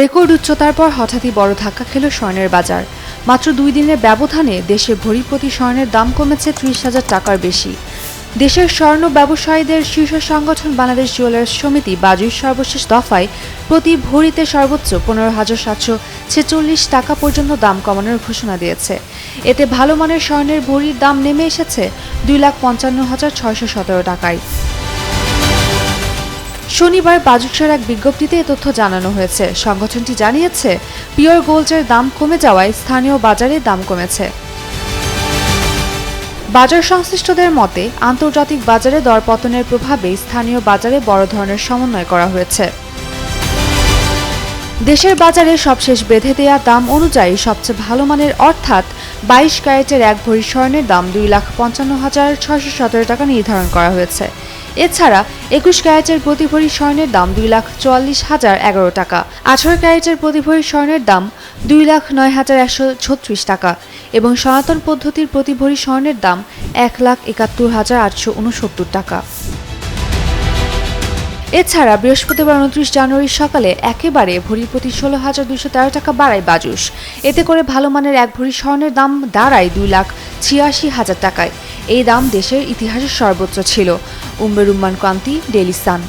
Record উচ্চতার পর হঠাৎই বড় ধাক্কা খেল স্বর্ণের বাজার। মাত্র দুই দিনের ব্যবধানে দেশে ভরি প্রতি স্বর্ণের দাম কমেছে ত্রিশ হাজার টাকার বেশি। দেশের স্বর্ণ ব্যবসায়ীদের শীর্ষ সংগঠন বাংলাদেশ জুয়েলার্স সমিতি বাজুর সর্বশেষ দফায় প্রতি ভরিতে সর্বোচ্চ পনেরো হাজার সাতশো ছেচল্লিশ টাকা পর্যন্ত দাম কমানোর ঘোষণা দিয়েছে। এতে ভালো মানের স্বর্ণের ভরির দাম নেমে এসেছে দুই লাখ পঞ্চান্ন হাজার ছয়শো সতেরো টাকায়। শনিবার বাজুসের এক বিজ্ঞপ্তিতে এ তথ্য জানানো হয়েছে। সংগঠনটি জানিয়েছে, পিওর গোল্ডের দাম কমে যাওয়ায় স্থানীয় বাজারে দাম কমেছে। বাজার সংশ্লিষ্টদের মতে, আন্তর্জাতিক বাজারে দরপতনের প্রভাবে স্থানীয় বাজারে বড় ধরনের সমন্বয় করা হয়েছে। দেশের বাজারে সবশেষ বেঁধে দেয়া দাম অনুযায়ী সবচেয়ে ভালো মানের অর্থাৎ বাইশ ক্যারেটের এক ভরি স্বর্ণের দাম দুই লাখ পঞ্চান্ন হাজার ছয়শো সতেরো টাকা নির্ধারণ করা হয়েছে। এছাড়া একুশ ক্যারেটের প্রতি ভরি স্বর্ণের দাম দুই লাখ চুয়াল্লিশ হাজার এগারো টাকা। আঠারো ক্যারেটের প্রতি ভরি স্বর্ণের দাম দুই লাখ নয় হাজার একশো ছত্রিশ টাকা এবং সনাতন পদ্ধতির প্রতি ভরি স্বর্ণের দাম এক লাখ একাত্তর হাজার আটশো উনসত্তর টাকা। এছাড়া বৃহস্পতিবার উনত্রিশ জানুয়ারি সকালে একেবারে ভরি প্রতি ষোলো হাজার দুশো তেরো টাকা বাড়ায় বাজুস। এতে করে ভালো মানের এক ভরি স্বর্ণের দাম দাঁড়ায় দুই লাখ ছিয়াশি হাজার টাকায়। এই দাম দেশের ইতিহাসের সর্বোচ্চ ছিল। উম্বের উম্মান কান্তি ডেলি সান